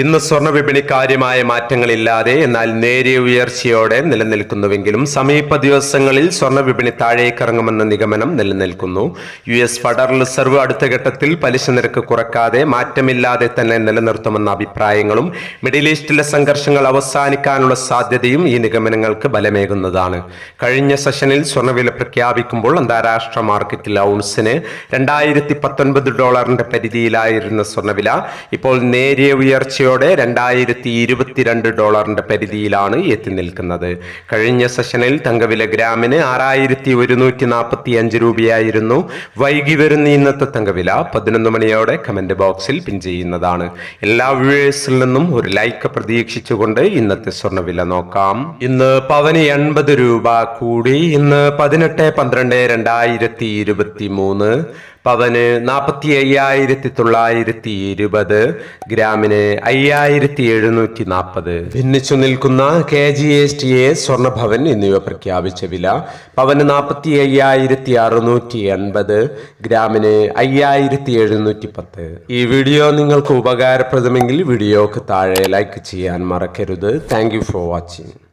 ഇന്ന് സ്വർണ വിപണി കാര്യമായ മാറ്റങ്ങളില്ലാതെ എന്നാൽ നേരിയ ഉയർച്ചയോടെ നിലനിൽക്കുന്നുവെങ്കിലും സമീപ ദിവസങ്ങളിൽ സ്വർണ വിപണി താഴേക്കിറങ്ങുമെന്ന നിഗമനം നിലനിൽക്കുന്നു. യു എസ് ഫെഡറൽ റിസർവ് അടുത്ത ഘട്ടത്തിൽ പലിശ നിരക്ക് കുറക്കാതെ മാറ്റമില്ലാതെ തന്നെ നിലനിർത്തുമെന്ന അഭിപ്രായങ്ങളും മിഡിൽ ഈസ്റ്റിലെ സംഘർഷങ്ങൾ അവസാനിക്കാനുള്ള സാധ്യതയും ഈ നിഗമനങ്ങൾക്ക് ബലമേകുന്നതാണ്. കഴിഞ്ഞ സെഷനിൽ സ്വർണവില പ്രഖ്യാപിക്കുമ്പോൾ അന്താരാഷ്ട്ര മാർക്കറ്റിൽ ഔൺസിന് രണ്ടായിരത്തി പത്തൊൻപത് ഡോളറിന്റെ പരിധിയിലായിരുന്ന സ്വർണവില ഇപ്പോൾ നേരിയ ഉയർച്ചയോടെ രണ്ടായിരത്തി ഇരുപത്തിരണ്ട് ഡോളറിന്റെ പരിധിയിലാണ് എത്തി നിൽക്കുന്നത്. കഴിഞ്ഞ സെഷനിൽ തങ്കവില ഗ്രാമിന് ആറായിരത്തി ഒരുന്നൂറ്റി നാൽപ്പത്തി അഞ്ച് രൂപയായിരുന്നു. വൈകി വരുന്ന ഇന്നത്തെ തങ്കവില പതിനൊന്ന് മണിയോടെ കമന്റ് ബോക്സിൽ പിൻ ചെയ്യുന്നതാണ്. എല്ലാ വ്യൂവേഴ്സിൽ നിന്നും ഒരു ലൈക്ക് പ്രതീക്ഷിച്ചുകൊണ്ട് ഇന്നത്തെ സ്വർണവില നോക്കാം. ഇന്ന് പവന് എൺപത് രൂപ കൂടി. ഇന്ന് പതിനെട്ട് പന്ത്രണ്ട് രണ്ടായിരത്തി ഇരുപത്തി മൂന്ന് പവന് നാൽപ്പത്തി അയ്യായിരത്തി തൊള്ളായിരത്തി ഇരുപത് ഗ്രാമിന് അയ്യായിരത്തി എഴുന്നൂറ്റി നാൽപ്പത് ഭിന്നിച്ചു നിൽക്കുന്ന K G S T A Swarnabhavan എന്നിവ പ്രഖ്യാപിച്ച വില പവന് നാൽപ്പത്തി അയ്യായിരത്തി അറുന്നൂറ്റി എൺപത് ഗ്രാമിന് അയ്യായിരത്തി എഴുന്നൂറ്റി പത്ത് ഈ വീഡിയോ നിങ്ങൾക്ക് ഉപകാരപ്രദമെങ്കിൽ വീഡിയോക്ക് താഴെ ലൈക്ക് ചെയ്യാൻ മറക്കരുത്. Thank you for watching